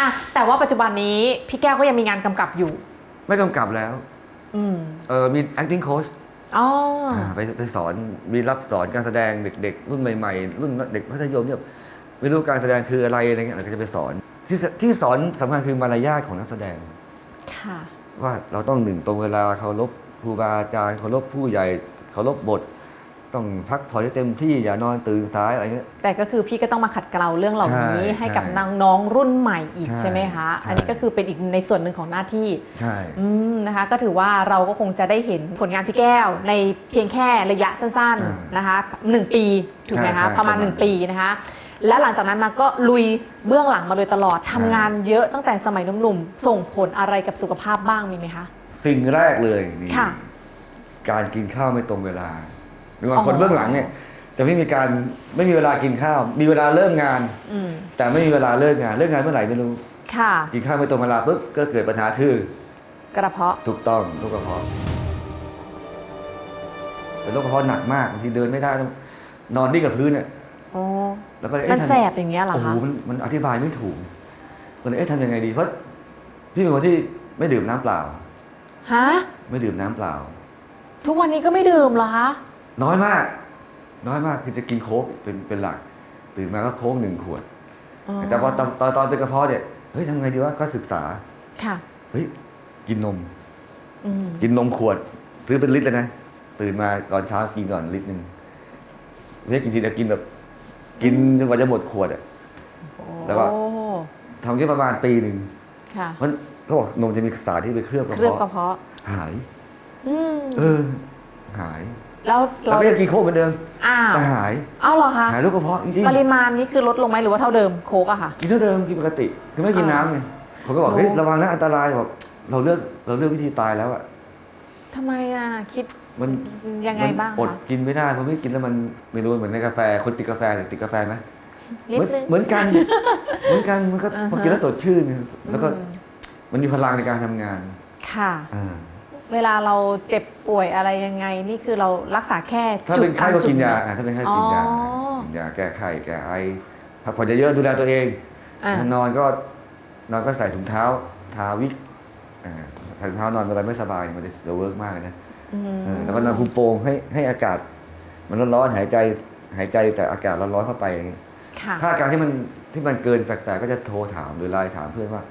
อะแต่ว่าปัจจุบันนี้พี่แก้วก็ยังมีงานกำกับอยู่ ไม่กำกับแล้ว อืมเออมี acting coach อ๋ออ่าไปไปสอนมีรับสอนการแสดงเด็ก ๆ รุ่นใหม่ๆ รุ่นเด็กมัธยมเนี่ยไม่รู้การแสดงคืออะไรอะไรเงี้ยเราก็จะไปสอนที่สที่สอนสำคัญคือมารยาทของนักแสดง ค่ะ ว่าเราต้องหนึ่งตรงเวลาเคารพครูบาอาจารย์เคารพผู้ใหญ่เคารพบท ต้องพักผ่อนให้เต็มที่อย่านอนตื่นสายอะไรเงี้ย แต่ก็คือพี่ก็ต้องมาขัดเกลาเรื่องเหล่านี้ใช่ให้กับใช่น้องๆรุ่นใหม่อีกใช่ใช่ไหมคะ ใช่ อันนี้ก็คือเป็นอีกในส่วนหนึ่งของหน้าที่ใช่ อืมนะคะ ก็ถือว่าเราก็คงจะได้เห็นผลงานพี่แก้ว ในเพียงแค่ระยะสั้นๆนะคะหนึ่งปีถูกไหมคะประมาณหนึ่งปีนะคะ และหลังจากนั้นมาก็ลุยเบื้องหลังมาโดยตลอดทำงานเยอะตั้งแต่สมัยหนุ่มๆส่งผลอะไรกับสุขภาพบ้างมีไหมคะ สิ่งแรกเลยนี่ค่ะ การกินข้าวไม่ตรงเวลา หรืออ๋ว่าอคนเบื้องหลังเนี่ยจะไม่มีการไม่มีเวลากินข้าว มีเวลาเริ่มงาน อืมแต่ไม่มีเวลาเลิกงานเลิกงานเมื่อไหร่ไม่รู้ค่ะ กินข้าวไม่ตรงเวลาปุ๊บก็เกิดปัญหาคือกระเพาะ ถูกต้องโรคกระเพาะเป็นโรคกระเพาะหนักมากบางทีเดินไม่ได้ต้องนอนนิ่งกับพื้นเนี่ยโอ้แล้วก็เลยมันเอ๊ะทำ แสบอย่างเงี้ยเหรอโอ้โหคะ มันมันอธิบายไม่ถูกก็เลยเอ๊ะทำยังไงดี เพราะพี่เป็นคนที่ไม่ดื่มน้ำเปล่า ฮะ ไม่ดื่มน้ำเปล่า ทุกวันนี้ก็ไม่ดื่มเหรอคะ น้อยมาก น้อยมากคือจะกินโค้กเป็นเป็นหลัก ตื่นมาก็โค้กหนึ่งขวดอ๋อแต่พอตอนตอนตอนเป็นกระเพาะเนี่ยเฮ้ยทำไงดีวะก็ศึกษาค่ะเฮ้ยกินนมอืมกินนมขวด ซื้อเป็นลิตรเลยนะ ตื่นมาตอนเช้ากินก่อนลิตรหนึ่งไม่ใช่กินทีเดียวกินแบบ กินจนกว่าจะหมดขวดอะแล้วก็โอ้ทำแค่ประมาณปีหนึ่งค่ะเพราะเขาบอกนมจะมีสารที่ไปเคลือบกระเคลือบกระเพาะเพาะหายอืมเออ หาย แล้วเราเราก็ยังกินโค้กเหมือนเดิมอ้าวแต่หายเอ้าเหรอคะหายโรคกระเพาะจริงปริมาณนี้คือลดลงไหมหรือว่าเท่าเดิมโคกอะค่ะๆกินเท่าเดิมกินปกติคือไม่กินอ่าน้ำไงเขาก็บอกโอ้เฮ้ยระวังนะอันตรายบอกเราเลือกเราเลือกวิธีตายแล้วอะทำไมอะคิดมันยังไงบ้างมันอดคะกินไม่ได้เพราะไม่กินแล้วมันไม่รู้เหมือนในกาแฟคนติดกาแฟเนี่ยติดกาแฟไหม นิดเหมือนนึง เหมือนกัน เหมือนกันมันก็อ่าฮะ พอกินแล้วสดชื่น แล้วก็อืมมันมีพลังในการทำงานค่ะ อ่า เวลาเราเจ็บป่วยอะไรยังไง นี่คือเรารักษาแค่ถ้าจุดเป็นไข้ก็กินยาตมจุดอ่าถ้าเป็นไข้กินยาอ๋อกินยาแก้ไข้แก้ไอพักผ่อนเยอะๆดูแลตัวเองอะนอนก็นอนก็ใส่ถุงเท้าทาวิกอ่าใส่ถุงเท้านอนเวลาไม่สบายมันจะจะเวิร์กมากเลยนะอืม เออแล้วก็นอนคุมโปงให้ให้อากาศ มันร้อนๆหายใจหายใจแต่อากาศร้อนๆเข้าไปอย่างนี้ค่ะ ถ้าอาการที่มันที่มันเกินแปลกๆก็จะโทรถามหรือไลน์ถามเพื่อนว่า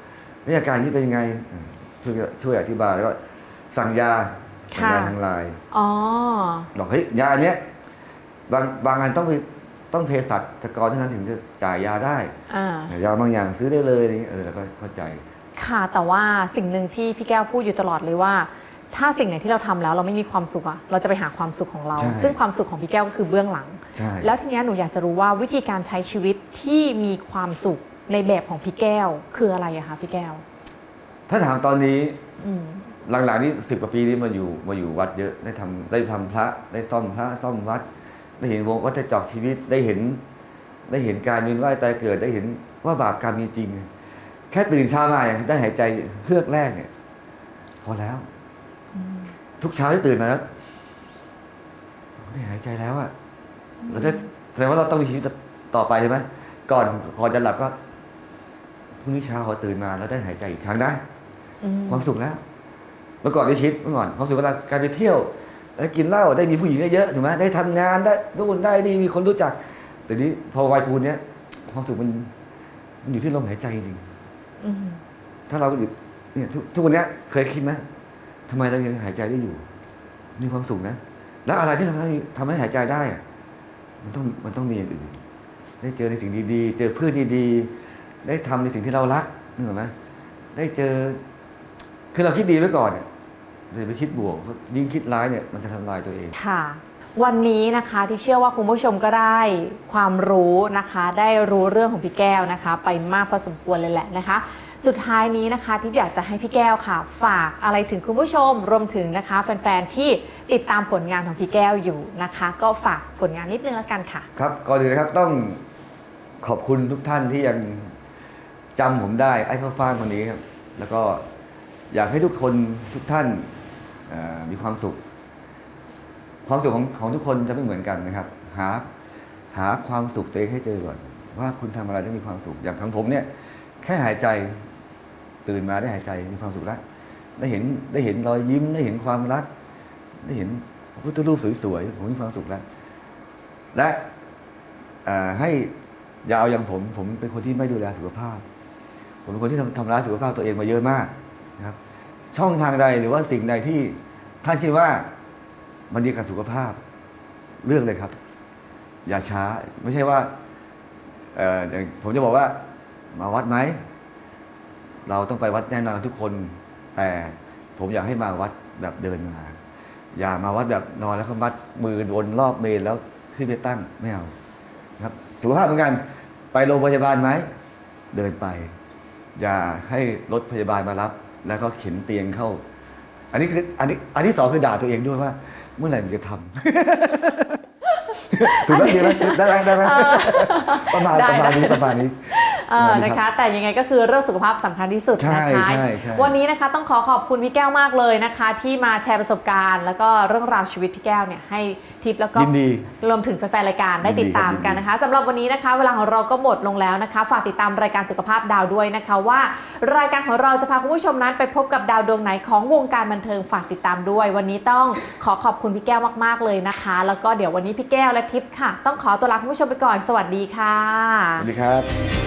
นี่อาการนี้เป็นยังไงอืมเพื่อนก็ช่วยอธิบายแล้วก็ สั่งยาสั่งยาค่ะ ทางไลน์อ๋อ บอกเฮ้ยยาอันเนี้ยบางบางอันต้องไปต้องเภสัชกรเท่านั้นถึงจะจ่ายยาได้อ่า ยาบางอย่างซื้อได้เลยอะไรเงี้ยเออเราก็เข้าใจ ค่ะแต่ว่าสิ่งหนึ่งที่พี่แก้วพูดอยู่ตลอดเลยว่า ถ้าสิ่งไหนที่เราทำแล้วเราไม่มีความสุขอะเราจะไปหาความสุขของเรา ใช่ ซึ่งความสุขของพี่แก้วก็คือเบื้องหลัง ใช่แล้วทีเนี้ยหนูอยากจะรู้ว่าวิธีการใช้ชีวิตที่มีความสุขในแบบของพี่แก้วคืออะไรอะคะพี่แก้ว ถ้าถามตอนนี้อืม หลังๆนี้สิบกว่าปีนี้มาอยู่มาอยู่วัดเยอะได้ทำได้ทำพระได้ซ่อมพระซ่อมวัด ได้เห็นวงวัฏจักรชีวิตได้เห็น ได้เห็นการเวียนว่ายตายเกิดได้เห็นว่าบาปกรรมมีจริง แค่ตื่นเช้ามาเนี่ยได้หายใจเฮือกแรกเนี่ย พอแล้ว ทุกเช้าที่ตื่นมาแล้วได้หายใจแล้วอะเราจะแสดงว่าเราต้องมีชีวิตต่อไปใช่ไหมก่อนก่อนจะหลับก็พรุ่งนี้เช้าพอตื่นมาแล้วได้หายใจอีกครั้งนะอืมความสุขแล้ว เมื่อก่อนไม่คิดเมื่อก่อนความสุขเวลาการไปเที่ยวได้กินเหล้าได้มีผู้หญิงเยอะๆถูกไหมได้ทำงานได้นู่นได้นี่มีคนรู้จัก แต่นี้พอวัยปูนเนี้ยความสุขมันมันอยู่ที่ลมหายใจจริงอืมถ้าเราอยู่เนี่ยทุกทุกวันเนี้ยเคยคิดไหมทำไมเรายังหายใจได้อยู่ มีความสุขนะ แล้วอะไรที่ทำให้ทำให้หายใจได้อะมันต้องมันต้องมีอย่างอื่น ได้เจอในสิ่งดีๆ เจอเพื่อนดีๆ ได้ทำในสิ่งที่เรารักนึกออกไหมได้เจอ คือเราคิดดีไว้ก่อนเนี่ยเลยไปคิดบวกเพราะยิ่งคิดร้ายเนี่ยมันจะทำลายตัวเอง ค่ะ วันนี้นะคะที่เชื่อว่าคุณผู้ชมก็ได้ความรู้นะคะ ได้รู้เรื่องของพี่แก้วนะคะ ไปมากพอสมควรเลยแหละนะคะ สุดท้ายนี้นะคะที่อยากจะให้พี่แก้วค่ะ ฝากอะไรถึงคุณผู้ชมรวมถึงนะคะ แฟนๆที่ติดตามผลงานของพี่แก้วอยู่นะคะ ก็ฝากผลงานนิดนึงแล้วกันค่ะ ครับก่อนอื่นนะครับต้องขอบคุณทุกท่านที่ยังจำผมได้ไอ้ข้าวฟ่างคนนี้ครับแล้วก็ อยากให้ทุกคนทุกท่านมีความสุข ความสุขของของทุกคนจะไม่เหมือนกันนะครับ หาหาความสุขตัวเองให้เจอก่อน ว่าคุณทำอะไรที่มีความสุขอย่างของผมเนี่ย แค่หายใจตื่นมาได้หายใจมีความสุขแล้วได้เห็นได้เห็นรอยยิ้มได้เห็นความรัก ได้เห็นพระพุทธรูปสวยๆผมมีความสุขแล้ว และให้อย่าเอาอย่างผม ผมเป็นคนที่ไม่ดูแลสุขภาพ ผมเป็นคนที่ทำทำร้ายสุขภาพตัวเองมาเยอะมาก นะครับช่องทางใดหรือว่าสิ่งใดที่ท่านคิดว่ามันดีกับสุขภาพเลือกเลยครับ อย่าช้าไม่ใช่ว่าเอ่อผมจะบอกว่ามาวัดไหม เราต้องไปวัดแน่นอนทุกคน แต่ผมอยากให้มาวัดแบบเดินมา อย่ามาวัดแบบนอนแล้วก็มัดมือวนรอบเมนแล้วขึ้นไปตั้งไม่เอาครับ สุขภาพเหมือนกัน ไปโรงพยาบาลไหม เดินไป อย่าให้รถพยาบาลมารับ แล้วก็เข็นเตียงเข้า อันนี้คืออันนี้อันที่สองคือด่าตัวเองด้วยว่า เมื่อไหร่มันจะทำ ถูกไหมดีไหมได้ไหมได้ไหมประมาณได้ประมาณนี้ได้ประมาณนี้ เออนะคะ แต่ยังไงก็คือเรื่องสุขภาพสำคัญที่สุดใช่นะคะใช่ใช่วันนี้นะคะต้องขอขอบคุณพี่แก้วมากเลยนะคะ ที่มาแชร์ประสบการณ์ แล้วก็เรื่องราวชีวิตพี่แก้วเนี่ยให้ทิปแล้วก็ยินดีรวมถึงแฟนๆรายการได้ติดตามกันนะคะสำหรับวันนี้นะคะ เวลาของเราก็หมดลงแล้วนะคะ ฝากติดตามรายการสุขภาพดาวด้วยนะคะ ว่ารายการของเราจะพาคุณผู้ชมนั้น ไปพบกับดาวดวงไหนของวงการบันเทิงฝากติดตามด้วย วันนี้ต้องขอขอบคุณพี่แก้วมากๆเลยนะคะ แล้วก็เดี๋ยววันนี้พี่แก้วและทิพย์ค่ะ ต้องขอตัวลาคุณผู้ชมไปก่อนสวัสดีค่ะสวัสดีครับ